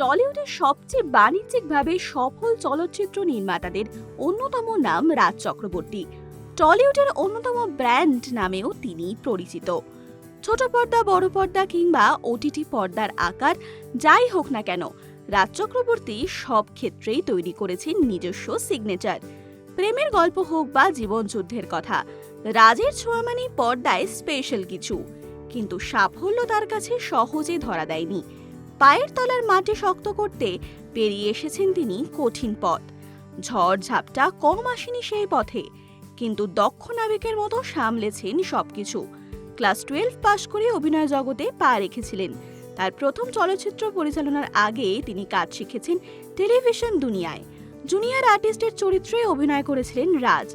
টলিউডের সবচেয়ে বাণিজ্যিকভাবে সফল চলচ্চিত্র নির্মাতাদের অন্যতম নাম রাজ চক্রবর্তী। টলিউডের অন্যতম ব্র্যান্ড নামেও তিনি পরিচিত। ছোট পর্দা, বড় পর্দা কিংবা ওটিটি পর্দার আকার যাই হোক না কেন, রাজ চক্রবর্তী সব ক্ষেত্রেই তৈরি করেছেন নিজস্ব সিগনেচার প্রেমের গল্প হোক বা জীবনযুদ্ধের কথা, রাজের ছোঁয়া মানে পর্দায় স্পেশাল কিছু, কিন্তু সাফল্য তার কাছে সহজে ধরা দেয়নি। পায়ের তলার মাটি শক্ত করতে পেরিয়ে এসেছেন তিনি কঠিন পথ। ঝড় ঝাপটা কম আসেনি সেই পথে, কিন্তু দক্ষ নাবিকের মতো সামলেছেন সবকিছু। ক্লাস টুয়েলভ পাশ করে অভিনয় জগতে পা রেখেছিলেন। তার প্রথম চলচ্চিত্র পরিচালনার আগে তিনি কাজ শিখেছেন টেলিভিশন দুনিয়ায়। জুনিয়র আর্টিস্টের চরিত্রে অভিনয় করেছিলেন রাজ।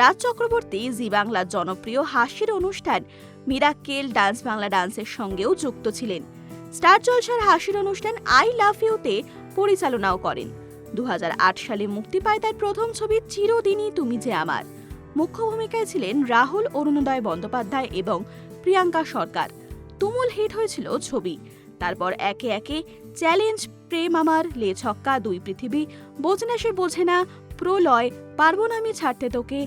রাজ চক্রবর্তী জি বাংলার জনপ্রিয় হাসির অনুষ্ঠান মিরাক্কেল ডান্স বাংলা ডান্সের সঙ্গেও যুক্ত ছিলেন। স্টার জলসার হাসির অনুষ্ঠান আই লাভ ইউতে পরিচালনাও করেন। দু হাজার আট সালে মুক্তি পায় তার প্রথম ছবি চিরদিনই তুমি যে আমার। মুখ্য ভূমিকায় ছিলেন রাহুল, অরুণোদয় বন্দ্যোপাধ্যায় এবং প্রিয়াঙ্কা সরকার। তুমুল হিট হয়েছিল ছবি। তারপর একে একে চ্যালেঞ্জ, প্রেম আমার, লে ছক্কা, দুই পৃথিবী বোঝে না সে বোঝে না, প্রলয়, পারব না আমি ছাড়তে তোকে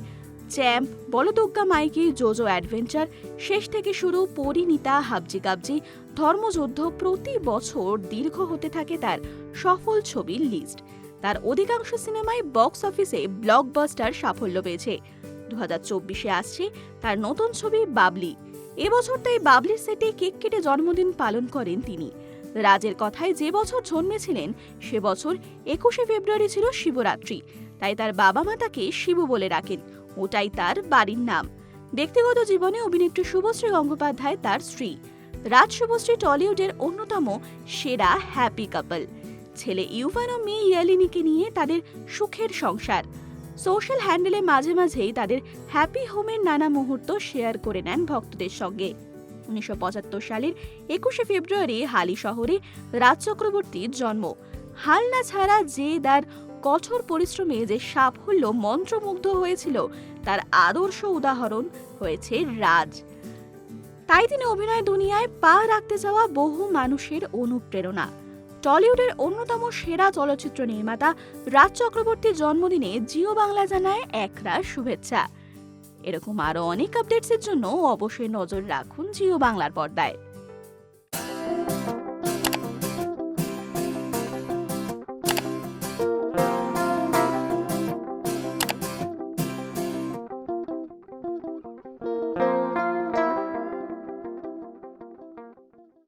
চ্যাম্প বলদুগ্গা মাইকি জোজো অ্যাডভেঞ্চার, শেষ থেকে শুরু পরিণীতা হাবজি কাবজি ধর্মযুদ্ধ প্রতি বছর দীর্ঘ হতে থাকে তার সফল ছবির লিস্ট তার অধিকাংশ সিনেমায় বক্স অফিসে ব্লকবাস্টার সাফল্য পেয়েছে। দু হাজার চব্বিশে আসছে তার নতুন ছবি বাবলি। এবছর তাই বাবলির সেটে কেক কেটে জন্মদিন পালন করেন তিনি। রাজের কথায় যে বছর জন্মেছিলেন, সে বছর একুশে ফেব্রুয়ারি ছিল শিবরাত্রি। তাই তার বাবা মা তাকে শিবু বলে রাখেন ওটাই তার বাড়ির নাম। ব্যক্তিগত জীবনে অভিনেত্রী শুভশ্রী গঙ্গোপাধ্যায় তার স্ত্রী। রাজ শুভশ্রী টলিউডের অন্যতম সেরা হ্যাপি কাপল। ছেলে ইউভান ও মেয়ে ইয়ালিনীকে নিয়ে তাদের সুখের সংসার। সোশ্যাল হ্যান্ডেলে মাঝে মাঝেই তাদের হ্যাপি হোমের নানা মুহূর্ত শেয়ার করে নেন ভক্তদের সঙ্গে। উনিশশো পঁচাত্তর সালের একুশে ফেব্রুয়ারি হালি শহরে রাজ চক্রবর্তীর জন্ম। হালনা ছাড়া যে তার কঠোর পরিশ্রমে যে সাফল্য মন্ত্রমুগ্ধ হয়েছিল, তার আদর্শ উদাহরণ হয়েছে রাজ। তাই তিনি অভিনয় দুনিয়ায় পা রাখতে যাওয়া বহু মানুষের অনুপ্রেরণা। টলিউডের অন্যতম সেরা চলচ্চিত্র নির্মাতা রাজ চক্রবর্তীর জন্মদিনে জিও বাংলা জানায় একরাশ শুভেচ্ছা। এরকম আরও অনেক আপডেটসের জন্য অবশ্যই নজর রাখুন জিও বাংলার পর্দায়।